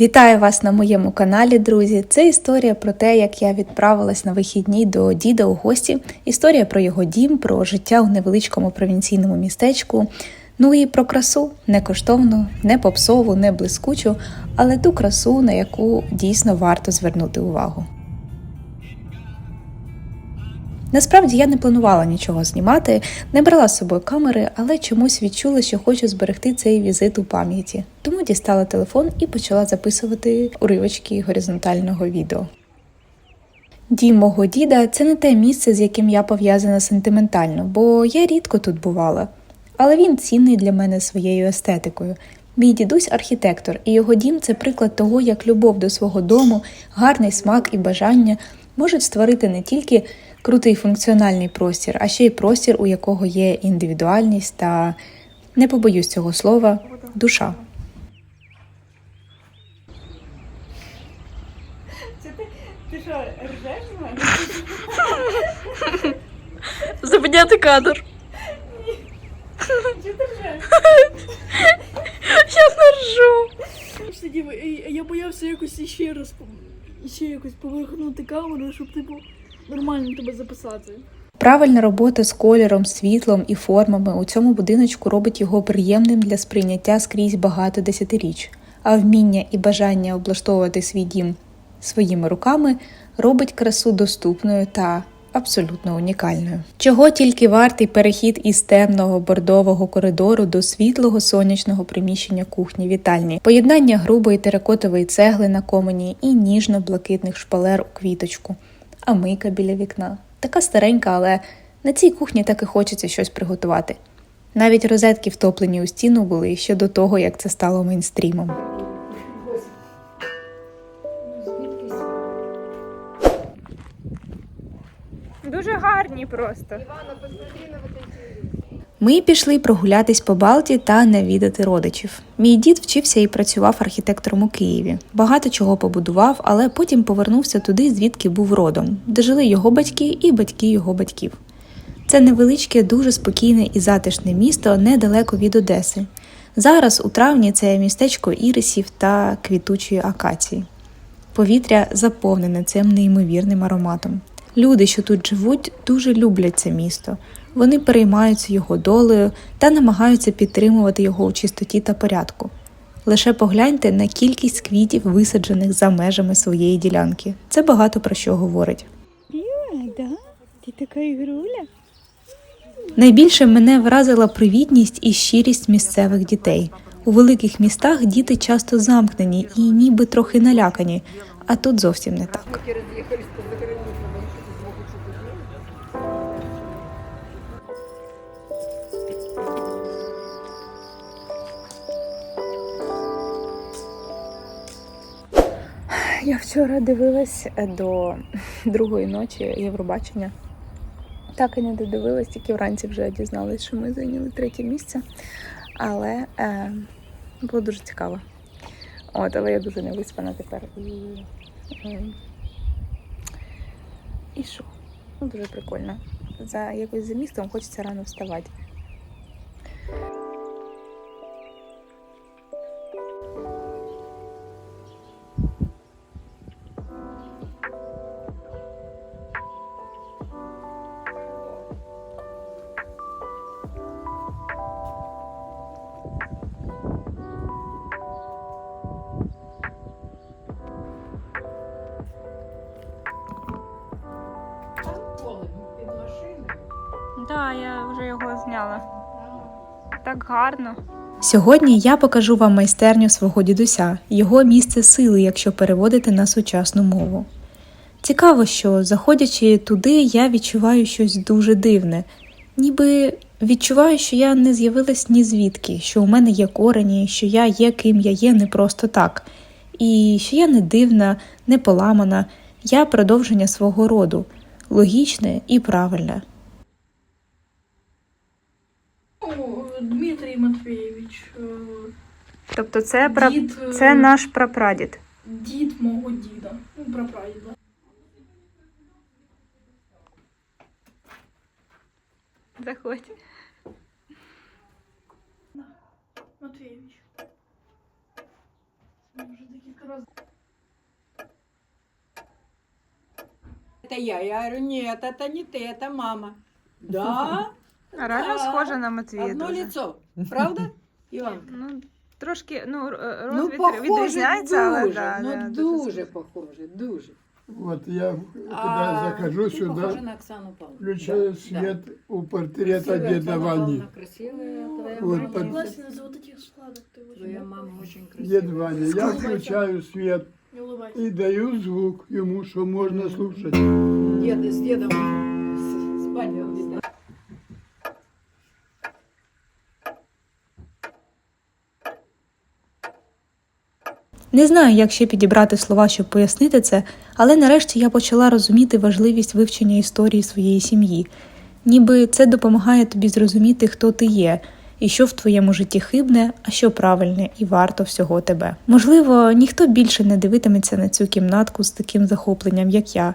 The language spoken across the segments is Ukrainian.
Вітаю вас на моєму каналі, друзі. Це історія про те, як я відправилась на вихідні до діда у гості. Історія про його дім, про життя у невеличкому провінційному містечку. Ну і про красу не коштовну, не попсову, не блискучу, але ту красу, на яку дійсно варто звернути увагу. Насправді я не планувала нічого знімати, не брала з собою камери, але чомусь відчула, що хочу зберегти цей візит у пам'яті. Тому дістала телефон і почала записувати уривочки горизонтального відео. Дім мого діда це не те місце, з яким я пов'язана сентиментально, бо я рідко тут бувала. Але він цінний для мене своєю естетикою. Мій дідусь архітектор, і його дім це приклад того, як любов до свого дому, гарний смак і бажання можуть створити не тільки крутий функціональний простір, а ще й простір, у якого є індивідуальність та, не побоюсь цього слова, душа. Це ти, що, ржеш мене? Зупиняти кадр. Чого ти ржеш? Я не ржу. Сидів, і я боявся якось ще раз ще якось поверхнути камеру, щоб типу нормально тебе записати. Правильна робота з кольором, світлом і формами у цьому будиночку робить його приємним для сприйняття скрізь багато десятиріч, а вміння і бажання облаштовувати свій дім своїми руками робить красу доступною та абсолютно унікальною. Чого тільки вартий перехід із темного бордового коридору до світлого сонячного приміщення кухні вітальні, поєднання грубої теракотової цегли на комені і ніжно-блакитних шпалер у квіточку а мийка біля вікна. Така старенька, але на цій кухні так і хочеться щось приготувати. Навіть розетки втоплені у стіну були ще до того, як це стало мейнстрімом. Дуже гарні просто. Ми пішли прогулятись по Балті та навідати родичів. Мій дід вчився і працював архітектором у Києві. Багато чого побудував, але потім повернувся туди, звідки був родом, де жили його батьки і батьки його батьків. Це невеличке, дуже спокійне і затишне місто недалеко від Одеси. Зараз у травні це містечко ірисів та квітучої акації. Повітря заповнене цим неймовірним ароматом. Люди, що тут живуть, дуже люблять це місто. Вони переймаються його долею та намагаються підтримувати його у чистоті та порядку. Лише погляньте на кількість квітів, висаджених за межами своєї ділянки. Це багато про що говорить. да? Ти така ігруля? Найбільше мене вразила привітність і щирість місцевих дітей. У великих містах діти часто замкнені і ніби трохи налякані, а тут зовсім не так. Я вчора дивилась до другої ночі Євробачення. Так і не додивилась, тільки вранці вже дізналась, що ми зайняли третє місце. Але е, було дуже цікаво. От, але я дуже не виспана тепер. І, е, і що? Ну, дуже прикольно. За якось за містом хочеться рано вставати. Так, я вже його зняла. Так гарно. Сьогодні я покажу вам майстерню свого дідуся, його місце сили, якщо переводити на сучасну мову. Цікаво, що заходячи туди, я відчуваю щось дуже дивне, ніби відчуваю, що я не з'явилась ні звідки, що у мене є корені, що я є ким я є не просто так, і що я не дивна, не поламана, я продовження свого роду, логічне і правильне. Ну, Дмитрій Матвійович, е, Тобто це, пра- Дід, е, це наш прапрадід. дід мого діда. Ну, прапрадіда. Заходь. Матвійович. Може таки раз. Это я. Я говорю, нет, это не ты, это мама. Да? А реально Да. схожа на Матвія Одно дуже. лицо. Правда, Іванка? Ну, трошки, ну, р- Ну, розвід похоже відрізняється, але дуже, да, ну да, дуже схоже. похоже, дуже. Вот я, когда А захожу ты сюда, похожа на Оксану Павловну. включаю Да, свет у да. портрета Красивая деда Оксана Вани. Павловна, Красивая твоя Вот мама. под- Согласен, из-за вот этих складок ты очень Твоя похож. мама очень красивая. Дед Ваня, я включаю свет Не улыбайся. и даю звук ему, что можно слушать. Дед, с дедом с- спать он Не знаю, як ще підібрати слова, щоб пояснити це, але нарешті я почала розуміти важливість вивчення історії своєї сім'ї. Ніби це допомагає тобі зрозуміти, хто ти є, і що в твоєму житті хибне, а що правильне і варто всього тебе. Можливо, ніхто більше не дивитиметься на цю кімнатку з таким захопленням, як я,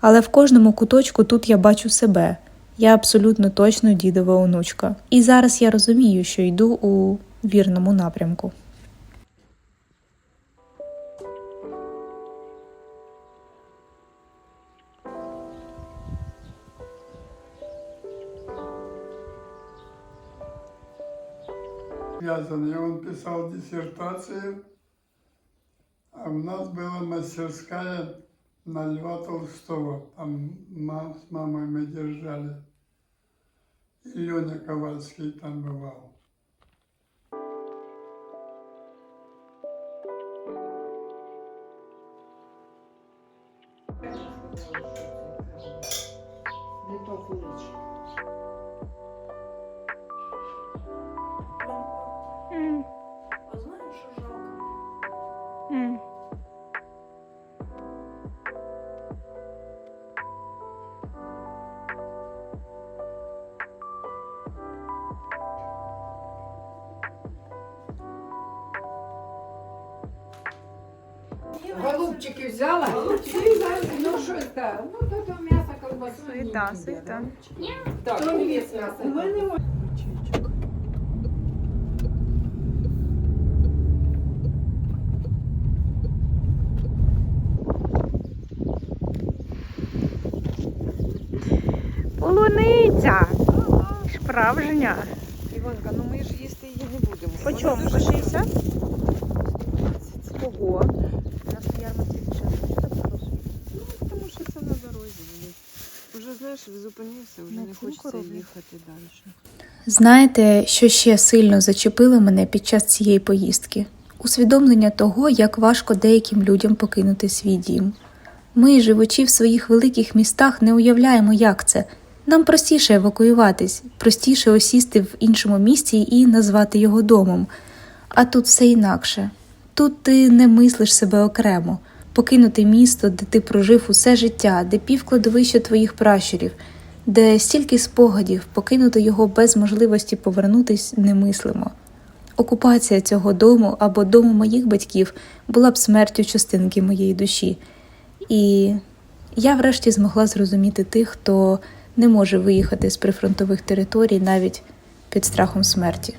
але в кожному куточку тут я бачу себе. Я абсолютно точно дідова онучка. І зараз я розумію, що йду у вірному напрямку. Связанный. Он писал диссертацию, а у нас была мастерская на Льва Толстого. Там ма- с мамой мы держали. И Леня Ковальский там бывал. Не то Голубчики взяла? Голубчики взяла. Ну что это? Ну тут мясо, колбасу. Суета, суета. Так, привет, мясо. Полуниця! Справжня. Іванка, ну ми ж їсти її не будемо. По чому? По 60? Ого. У нас на ярмарці дешевше. Що так хороше? Ну, тому що це на дорозі. Вони. Вже зупинився, вже не хочеться їхати далі. Знаєте, що ще сильно зачепило мене під час цієї поїздки? Усвідомлення того, як важко деяким людям покинути свій дім. Ми, живучи в своїх великих містах, не уявляємо, як це. Нам простіше евакуюватись, простіше осісти в іншому місті і назвати його домом. А тут все інакше. Тут ти не мислиш себе окремо. Покинути місто, де ти прожив усе життя, де півкладовища твоїх пращурів, де стільки спогадів, покинути його без можливості повернутись немислимо. Окупація цього дому або дому моїх батьків була б смертю частинки моєї душі. І я врешті змогла зрозуміти тих, хто не може виїхати з прифронтових територій навіть під страхом смерті.